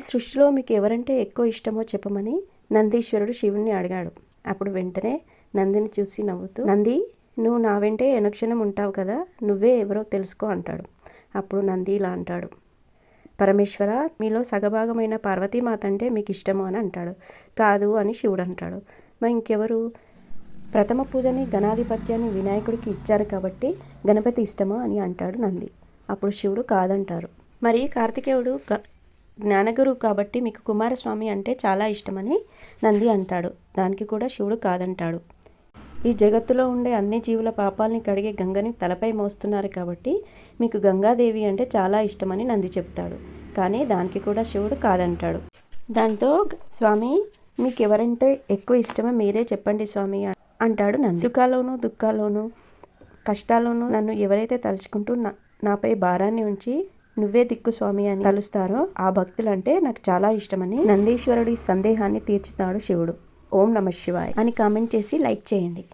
సృష్టిలో మీకు ఎవరంటే ఎక్కువ ఇష్టమో చెప్పమని నందీశ్వరుడు శివుణ్ణి అడిగాడు. అప్పుడు వెంటనే నందిని చూసి నవ్వుతూ నంది నువ్వు నా వెంటే ఎనక్షణం ఉంటావు కదా నువ్వే ఎవరో తెలుసుకో అంటాడు. అప్పుడు నంది ఇలా అంటాడు పరమేశ్వర మీలో సగభాగమైన పార్వతీమాత అంటే మీకు ఇష్టము అని అంటాడు. కాదు అని శివుడు అంటాడు. మరి ఇంకెవరు? ప్రథమ పూజని గణాధిపత్యాన్ని వినాయకుడికి ఇచ్చారు కాబట్టి గణపతి ఇష్టము అని అంటాడు నంది. అప్పుడు శివుడు కాదంటారు. మరి కార్తికేయుడు జ్ఞానగురువు కాబట్టి మీకు కుమారస్వామి అంటే చాలా ఇష్టమని నంది అంటాడు. దానికి కూడా శివుడు కాదంటాడు. ఈ జగత్తులో ఉండే అన్ని జీవుల పాపాలని కడిగే గంగని తలపై మోస్తున్నారు కాబట్టి మీకు గంగాదేవి అంటే చాలా ఇష్టమని నంది చెప్తాడు. కానీ దానికి కూడా శివుడు కాదంటాడు. దాంతో స్వామి మీకు ఎవరంటే ఎక్కువ ఇష్టమో మీరే చెప్పండి స్వామి అంటాడు నంది. సుఖాల్లోనూ దుఃఖాల్లోనూ కష్టాల్లోనూ నన్ను ఎవరైతే తలుచుకుంటూ నా నాపై భారాన్ని ఉంచి నువ్వే దిక్కు స్వామి అని తలుస్తారో ఆ భక్తులంటే నాకు చాలా ఇష్టమని నందీశ్వరుడి సందేహాన్ని తీర్చుతాడు శివుడు. ఓం నమ శివాయ్ అని కామెంట్ చేసి లైక్ చేయండి.